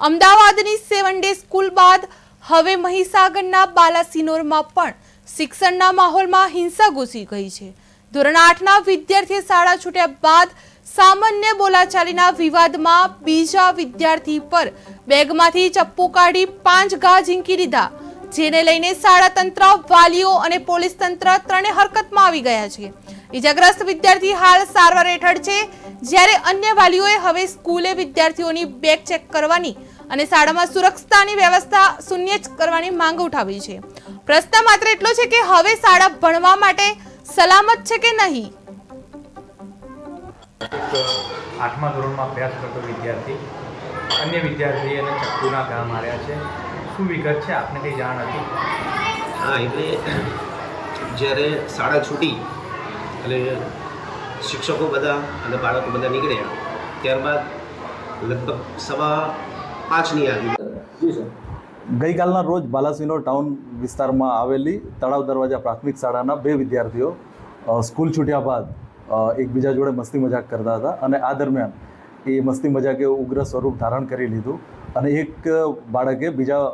અમદાવાદની seven day school બાદ હવે મહીસાગરના બાલાસિનોરમાં પણ શિક્ષણના માહોલમાં હિંસા ઘૂસી ગઈ છે. ધોરણ આઠના વિદ્યાર્થીએ શાળા છૂટ્યા બાદ સામાન્ય બોલાચાલીના વિવાદમાં બીજા વિદ્યાર્થી પર બેગમાંથી ચપ્પુ કાઢી પાંચ ઘા ઝીંકી દીધા, જેને લઈને શાળા તંત્ર, વાલીઓ અને પોલીસ તંત્ર ત્રણે હરકતમાં આવી ગયા છે. ઇજાગ્રસ્ત વિદ્યાર્થી હાલ સારવાર હેઠળ છે. જ્યારે અન્ય વાલીઓએ હવે સ્કૂલે વિદ્યાર્થીઓની બેગ ચેક કરવાની અને શાળામાં સુરક્ષાની વ્યવસ્થા શૂન્ય જ કરવાની માંગ ઉઠાવી છે. પ્રશ્ન માત્ર એટલો છે કે હવે શાળા ભણવા માટે સલામત છે કે નહીં? આઠમા ધોરણમાં અભ્યાસ કરતો વિદ્યાર્થી અન્ય વિદ્યાર્થી એને ચક્કુના ઘા માર્યા છે. શું વિગત છે? આપને કંઈ જાણ હતી? હા એટલે જ્યારે શાળા છૂટી એટલે શિક્ષકો બધા અને બાળકો બધા નીકળ્યા. ત્યારબાદ લગભગ સવા પાંચની આવી ગઈકાલના રોજ બાલાસિનો ટાઉન વિસ્તારમાં આવેલી તળાવ દરવાજા પ્રાથમિક શાળાના બે વિદ્યાર્થીઓ સ્કૂલ છૂટ્યા બાદ એકબીજા જોડે મસ્તી મજાક કરતા હતા અને આ દરમિયાન એ મસ્તી મજાકે ઉગ્ર સ્વરૂપ ધારણ કરી લીધું અને એક બાળકે બીજા